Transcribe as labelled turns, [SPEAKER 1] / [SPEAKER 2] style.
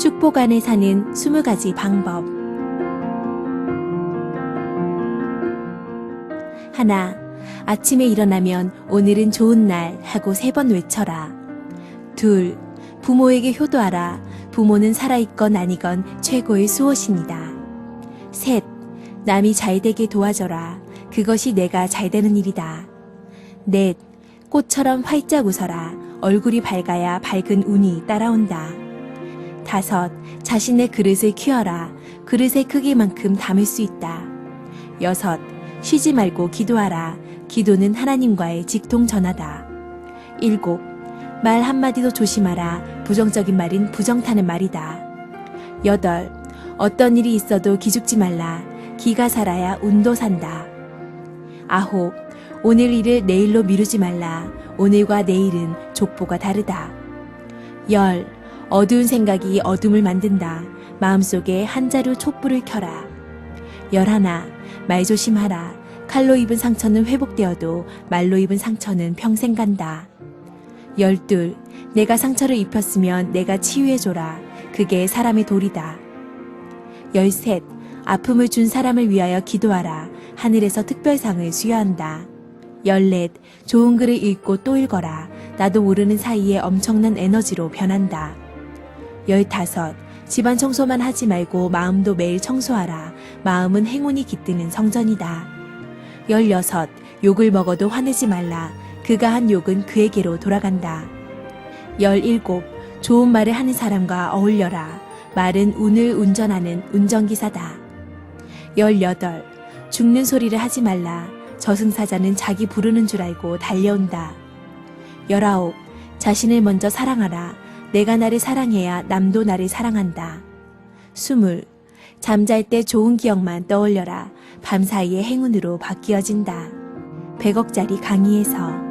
[SPEAKER 1] 축복 안에 사는 20가지 방법. 하나, 아침에 일어나면 오늘은 좋은 날 하고 세 번 외쳐라. 둘, 부모에게 효도하라. 부모는 살아있건 아니건 최고의 수호신이다. 셋, 남이 잘 되게 도와줘라. 그것이 내가 잘 되는 일이다. 넷, 꽃처럼 활짝 웃어라. 얼굴이 밝아야 밝은 운이 따라온다. 다섯, 자신의 그릇을 키워라. 그릇의 크기만큼 담을 수 있다. 여섯, 쉬지 말고 기도하라. 기도는 하나님과의 직통 전하다. 일곱, 말 한마디도 조심하라. 부정적인 말은 부정타는 말이다. 여덟, 어떤 일이 있어도 기죽지 말라. 기가 살아야 운도 산다. 아홉, 오늘 일을 내일로 미루지 말라. 오늘과 내일은 족보가 다르다. 열, 어두운 생각이 어둠을 만든다. 마음속에 한 자루 촛불을 켜라. 열하나, 말 조심하라. 칼로 입은 상처는 회복되어도 말로 입은 상처는 평생 간다. 열둘, 내가 상처를 입혔으면 내가 치유해줘라. 그게 사람의 도리다. 열셋, 아픔을 준 사람을 위하여 기도하라. 하늘에서 특별상을 수여한다. 열넷, 좋은 글을 읽고 또 읽어라. 나도 모르는 사이에 엄청난 에너지로 변한다. 열다섯, 집안 청소만 하지 말고 마음도 매일 청소하라. 마음은 행운이 깃드는 성전이다. 열여섯, 욕을 먹어도 화내지 말라. 그가 한 욕은 그에게로 돌아간다. 열일곱, 좋은 말을 하는 사람과 어울려라. 말은 운을 운전하는 운전기사다. 열여덟, 죽는 소리를 하지 말라. 저승사자는 자기 부르는 줄 알고 달려온다. 열아홉, 자신을 먼저 사랑하라. 내가 나를 사랑해야 남도 나를 사랑한다. 스물, 잠잘 때 좋은 기억만 떠올려라. 밤사이에 행운으로 바뀌어진다. 100억짜리 강의에서